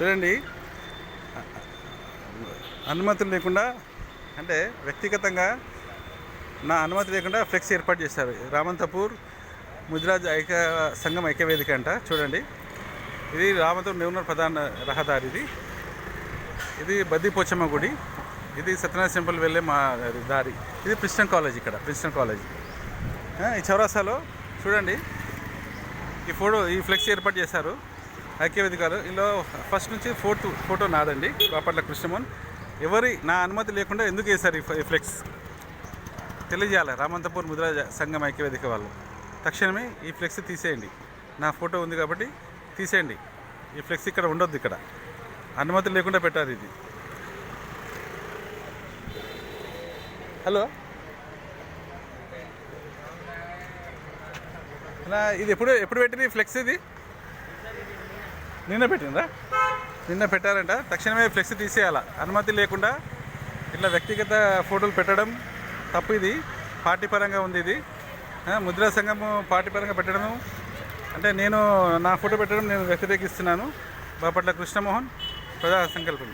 చూడండి. అనుమతులు లేకుండా అంటే వ్యక్తిగతంగా నా అనుమతి లేకుండా ఫ్లెక్స్ ఏర్పాటు చేశారు. రామంతపూర్ ముదిరాజ్ ఐక్య సంఘం ఐక్యవేదిక అంట చూడండి. ఇది రామంతపూర్ నెవనూరు ప్రధాన రహదారి ఇది. ఇది బద్దీపోచమ్మ గుడి. ఇది సత్యనారాయణ టెంపుల్ వెళ్ళే మా దారి. ఇది ప్రిన్స్టన్ కాలేజ్ ఇక్కడ ప్రిన్స్టన్ కాలేజ్. ఈ చౌరాసాలో చూడండి. ఈ ఫోటో ఈ ఫ్లెక్స్ ఏర్పాటు చేశారు. ఐక్యవేదికలు ఇందులో ఫస్ట్ నుంచి ఫోర్త్ ఫోటో నాదండి బాపట్ల కృష్ణమోహన్. ఎవరి నా అనుమతి లేకుండా ఎందుకు వేశారు ఈ ఫ్లెక్స్ తెలియజేయాలి? రామంతపూర్ ముద్రా సంఘం ఐక్యవేదిక వాళ్ళు. తక్షణమే ఈ ఫ్లెక్స్ తీసేయండి. నా ఫోటో ఉంది కాబట్టి తీసేయండి. ఈ ఫ్లెక్స్ ఇక్కడ ఉండొద్దు ఇక్కడ. అనుమతి లేకుండా పెట్టారు ఇది. హలో? ఇది ఎప్పుడు ఎప్పుడు పెట్టింది ఈ ఫ్లెక్స్ ఇది? నిన్న పెట్టిందా నిన్న పెట్టారంట. తక్షణమే ఫ్లెక్స్ తీసేయాలా? అనుమతి లేకుండా ఇట్లా వ్యక్తిగత ఫోటోలు పెట్టడం తప్పు ఇది. పార్టీ పరంగా ఉంది ఇది. ముద్రా సంఘము పార్టీ పరంగా పెట్టడము. అంటే నేను నా ఫోటో పెట్టడం నేను వ్యతిరేకిస్తున్నాను. బాపట్ల కృష్ణమోహన్ ప్రజా సంకల్పం